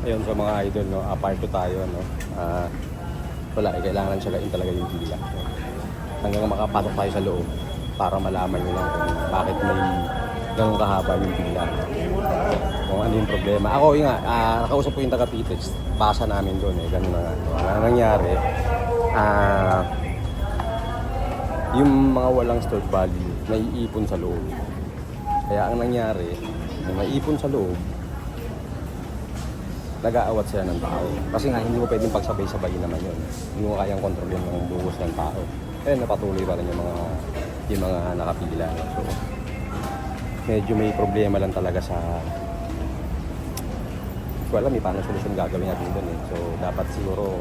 Ayun sa mga idol, no, apart to tayo, no. Ah, wala, eh, kailangan tsagain talaga yung pila. Hanggang makapasok tayo sa loob para malaman nyo lang kung bakit may ganun kahaba yung pila. Kung ano yung problema. Ako, yun nga, ah, nakausap ko yung taga-Pitex. Basa namin doon eh, ganun na nga. Ang nangyari, ah, yung mga walang stored value, naiipon sa loob. Kaya ang nangyari, nung naipon sa loob, nag-aawat sila ng tao. Kasi nga, hindi mo pwedeng pagsabay-sabayin naman yun. Hindi mo kayang kontrolin ng lubos ng tao. Eh, napatuloy pa rin yung mga, yung mga nakapila. So, medyo may problema lang talaga sa ko alam eh, paano solusyon gagawin natin doon eh. So, dapat siguro,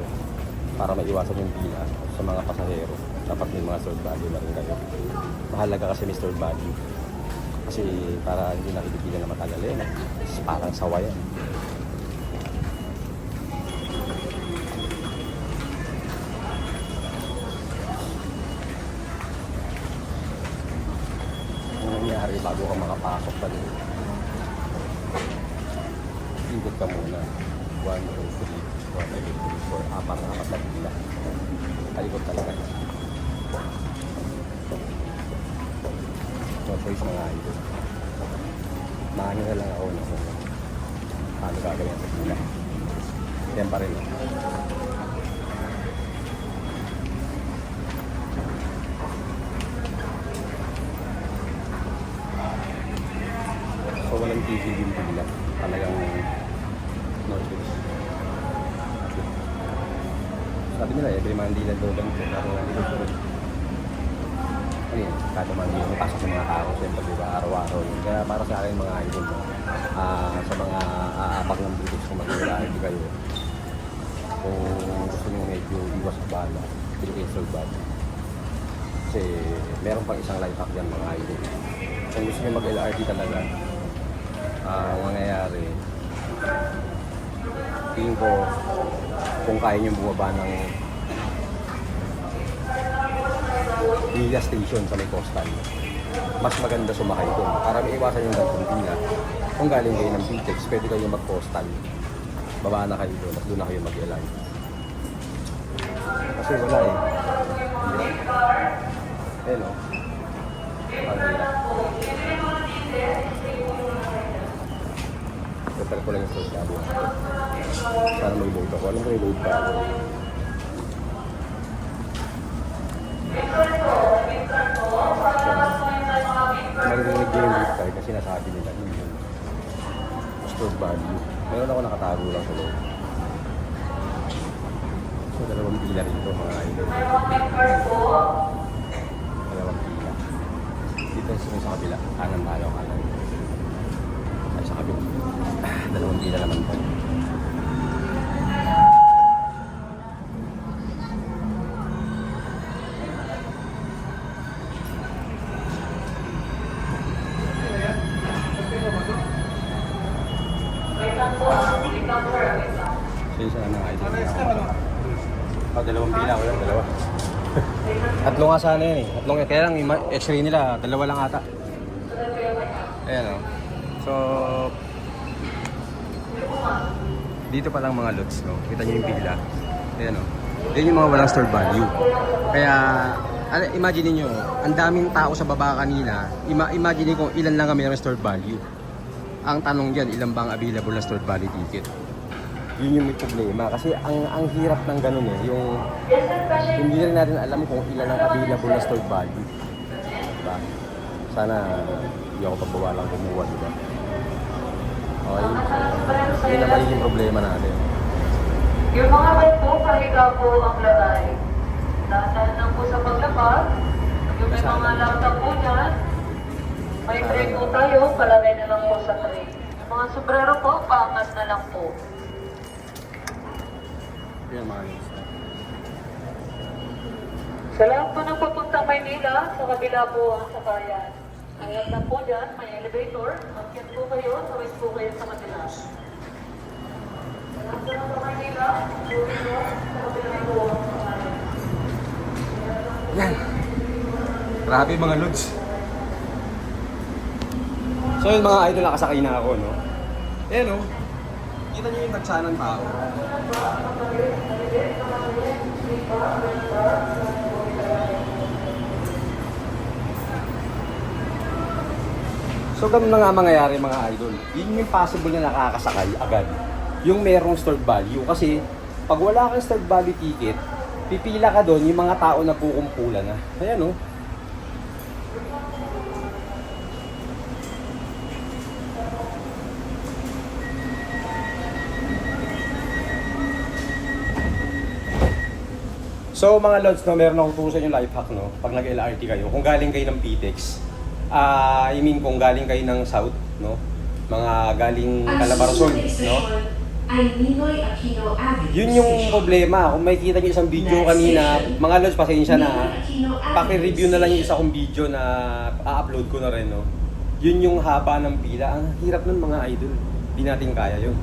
para maiwasan yung pila sa mga pasahero, dapat may mga stored value na rin kayo. Mahalaga kasi may stored value. Kasi para hindi nakikipila na matagal eh. Parang sawa yan. Nangyari bago ka makapasok pa rin. Ikot ka muna. 1, 2, 3, 4, 5, 6, 7, 8, 4, apat, apat na pila. Talikot talaga. No choice mga idol. Maano na lang ako na kung paano gagawin sa pila. Yan pa rin. oh. So din pila. Talagang no choice. Sabi nila, every Monday lang daw ganito. Pero hindi. Ano yun? Kada Monday, may pasok mga tao. Siyempre, di ba? Araw-araw yun. Kaya para sa akin, mga idol? Ah, sa mga aapak ng British kung mag-iwalay kayo, kung gusto nyo medyo iwas sa bala, kayo sa bala. Kasi meron pang isang life hack dyan, mga idol. Kung gusto nyo mag-LRT talaga, ang mangyayari, tingin ko, kung kaya nyo bumaba ng Villa Station sa may coastal, mas maganda sumakay doon para may iwasan yung gantong pila. Kung galing kayo ng Pitex, pwede kayo mag-coastal. Baba na kayo doon, at doon na kayo mag-align. Kasi wala eh. Eh no? Prepare ko lang yung first cabo. Sana may load ako. Alam ko yung load pa ako. Marinig yung lead tayo kasi nasabi nila yun yung stored value. Meron ako nakatago lang sa loob. So, dalawang pila rito mga idol. Dalawang pila. Dito sa kabila. Kanan tayo, kanan. Dalawang pila naman po. So, isa na mga idol. Oh, dalawang pila ko yan, dalawa. Tatlo nga sana yun eh. Tatlo nga. Kaya lang, yung x-ray nila, dalawa lang ata. Ayan o. So, dito pa lang mga lots, no? Kita niyo yung pila. Ayan o. Yan yung mga walang stored value. Kaya, ano, imagine niyo, ang daming tao sa baba kanina. Ima imagine kung ilan lang kami ng stored value. Ang tanong diyan, ilan bang available na stored value ticket? Yun yung may problema. Kasi ang ang hirap ng ganun eh. Yung hindi rin natin alam kung ilan ang available na stored value. Diba? Sana hindi ako pagbawalang kumuha, diba? Okay. Yun ang magiging problema natin. Yung mga bag po, pahiga po ang lagay. Dahan lang po sa paglabas. Yung may mga laptop po dyan, may tray po tayo, palagay na lang po sa tray. Yung mga sombrero po, paangas na lang po. Yan mga. Sa lahat po ng papuntang Maynila, sa kabila po ang sakayan. Ayan lang po dyan, may elevator. Magkit po kayo, tawid po kayo sa kabila. Sa lahat po ng Maynila, tawid po, sa kabila po. Yan. Grabe mga lods. So yun mga idol, nakasakay na ako, no? Ayan, no? Kita niyo yung tagsa ng tao. So ganun na nga mangyayari mga idol. Yun yung possible na nakakasakay agad. Yung merong stored value. Kasi pag wala kang stored value ticket, pipila ka doon yung mga tao na kukumpulan na. Ayan oh. So mga lods, no, meron akong turo sa inyo life hack, no? Pag nag-LRT kayo, kung galing kayo ng PTEX, ah I mean kung galing kayo ng South, no? Mga galing Calabarzon, no? Ay Ninoy Aquino Avenue Yun yung problema. Kung makikita nyo isang video Next kanina, station. mga lods, pasensya na. Avenue Paki-review na lang yung isa kong video na a-upload ko na rin, no? Yun yung haba ng pila. Ang hirap nun mga idol. Hindi natin kaya yun.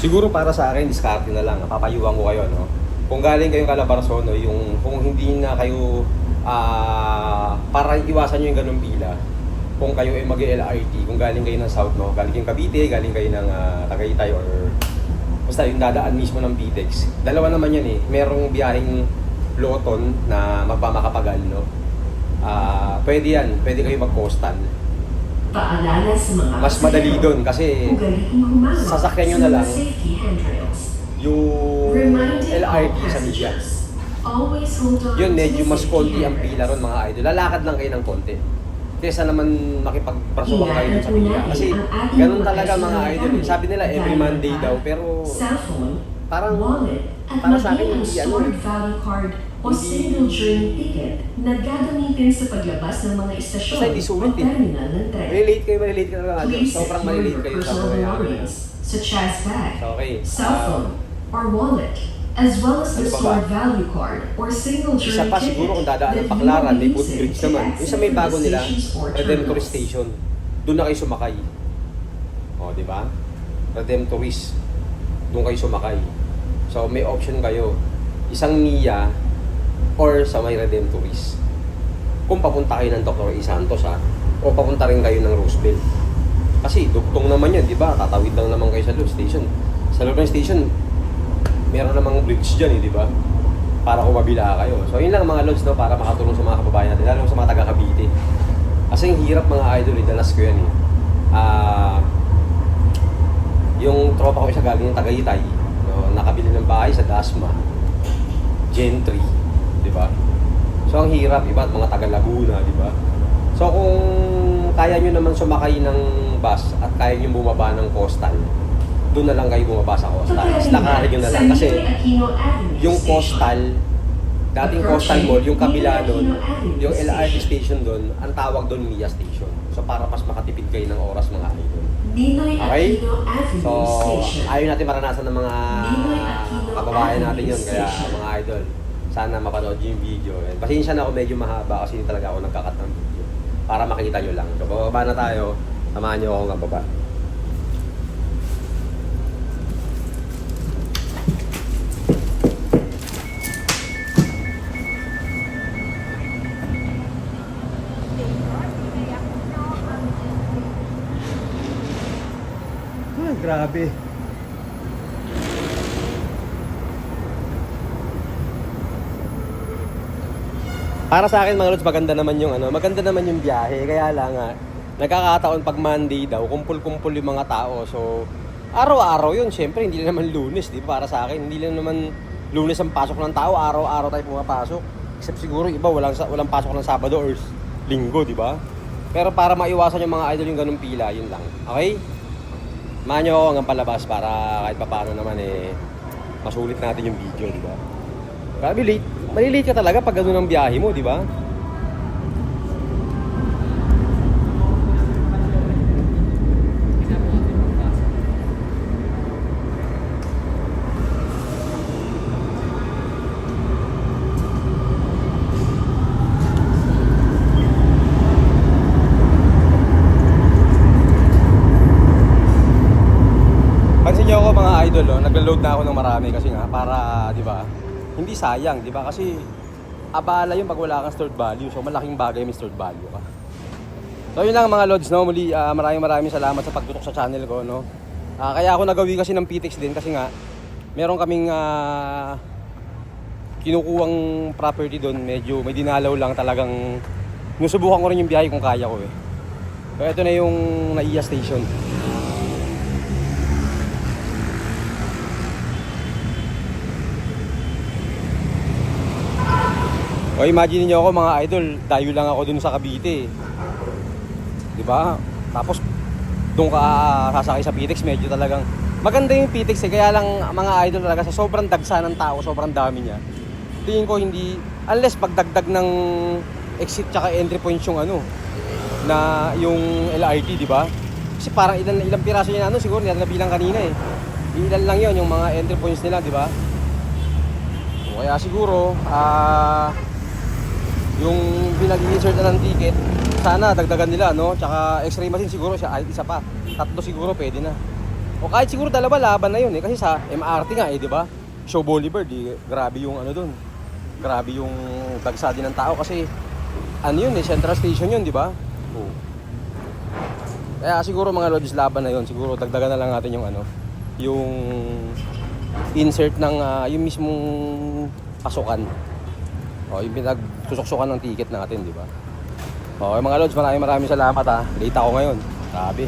Siguro para sa akin, diskarte na lang. Papayuhan ko kayo, no? Kung galing kayong Calabarzon, no, yung, kung hindi na kayo, ah, para iwasan nyo yung ganung pila, kung kayo ay mag-LRT, kung galing kayo ng South, no? Galing kayong Cavite, galing kayo ng ah, Tagaytay, or basta yung dadaan mismo ng PTEX. Dalawa naman yan eh. Merong biyaheng Loton na magpamakapagal, no? Ah, pwede yan. Pwede kayo mag-coastal. Paalala sa mga Mas madali doon kasi sasakyan nyo na lang. Yung LRT sa media. passengers, Always hold on Yun, medyo mas konti ang pila ron mga idol. Lalakad lang kayo ng konti. Kesa naman makipagprasukan kayo sa pila. Kasi ganun talaga mga idol. Sabi nila every Monday daw, pero parang para sa akin hindi ano o single journey ticket na gagamitin sa paglabas ng mga istasyon Basta hindi sulit eh. terminal ng tren. Malilate kayo, mga idol. Please Sobrang malilate kayo sa bag, So, okay. cell phone, or wallet, as well as the Ano pa ba? stored value card or single Isa journey pa ticket siguro kung dadaan ng that Paklaran, may footbridge to naman. Yung sa may bago the nila, Redemptory. Station. Doon na kayo sumakay. O, di ba? Redemptorist. Doon kayo sumakay. So, may option kayo. Isang Mia or sa may Redemptorist. Kung papunta kayo ng Dr. E. Santos, ha? O papunta rin kayo ng Roosevelt. Kasi, dugtong naman yan, di ba? Tatawid lang naman kayo sa loob station. Sa ng station, meron namang bridge dyan, eh, di ba? Para kumabila kayo. So, yun lang mga lods, no? Para makatulong sa mga kababayan natin, lalo sa mga taga Cavite. Kasi ang hirap mga idol, eh, dalas ko yan, eh. Ah... yung tropa ko isa galing ng Tagaytay, no, nakabili ng bahay sa Dasma, Gentry, di ba? So ang hirap, iba at mga taga Laguna, di ba? So kung kaya nyo naman sumakay ng bus at kaya nyo bumaba ng coastal, doon na lang kayo bumaba sa coastal. Is lakarin nyo na lang kasi yung coastal, dating coastal mall, yung kabila doon, yung LRT station doon, ang tawag doon Mia Station. So para mas makatipid kayo ng oras mga idol. Okay? So, ayaw natin maranasan ng mga kababayan natin yun. Kaya mga idol, sana mapanood yung video. And pasensya na ako medyo mahaba kasi hindi talaga ako nagkakat ng video. Para makita nyo lang. So, bababa na tayo. Samahan nyo ako ng baba. Grabe. Para sa akin mga lods, maganda naman yung ano, maganda naman yung biyahe. Kaya lang nga, nagkakataon pag Monday daw, kumpul-kumpul yung mga tao. So, araw-araw yun. Siyempre, hindi lang naman lunes, di ba? Para sa akin, hindi lang naman lunes ang pasok ng tao. Araw-araw tayo pumapasok. Except siguro iba, walang, walang pasok ng Sabado or Linggo, di ba? Pero para maiwasan yung mga idol yung ganung pila, yun lang. Okay? Samahan nyo ako hanggang palabas para kahit papaano naman eh, masulit natin yung video, di ba? Grabe late. Malilate ka talaga pag ganun ang biyahe mo, di ba? Pansin niyo ako mga idol, oh, nagla-load na ako ng marami kasi nga para, 'di ba? Hindi sayang, 'di ba? Kasi abala yung pag wala kang stored value. So malaking bagay may stored value ka. So yun lang mga Lods, no? Muli, ah, maraming maraming salamat sa pagtutok sa channel ko, no? Ah, kaya ako nagawi kasi ng PTX din kasi nga, meron kaming ah, kinukuhang property doon, medyo may dinalaw lang talagang nusubukan ko rin yung biyahe kung kaya ko eh. Pero ito na yung Naiya Station. O imagine niyo ako mga idol, dayo lang ako dun sa Cavite. 'Di ba? Tapos doon ka sasakay sa PTX, medyo talagang maganda yung PTX eh, kaya lang mga idol talaga sa sobrang dagsa ng tao, sobrang dami niya. Tingin ko hindi unless pagdagdag ng exit tsaka entry points yung ano na yung LRT, di ba? Kasi parang ilan ilang piraso niya ano, siguro nilabilang kanina eh. Ilan lang 'yon yung mga entry points nila, di ba? Kaya siguro ah yung pinag-insert na ng ticket, sana dagdagan nila, no? Tsaka x-ray machine siguro siya, ay, isa pa. Tatlo siguro pwede na. O kahit siguro dalawa laban na yun eh. Kasi sa MRT nga eh, di ba? Show Boulevard, eh, grabe yung ano dun. Grabe yung dagsa din ng tao kasi ano yun eh, Central Station yun, di ba? Oo. Kaya siguro mga lodges laban na yun, siguro dagdagan na lang natin yung ano, yung insert ng ah, yung mismong pasukan. O, yung pinagsusuksukan ng ticket natin, di ba? Okay mga lods, maraming maraming salamat ha. Late ako ngayon. Grabe.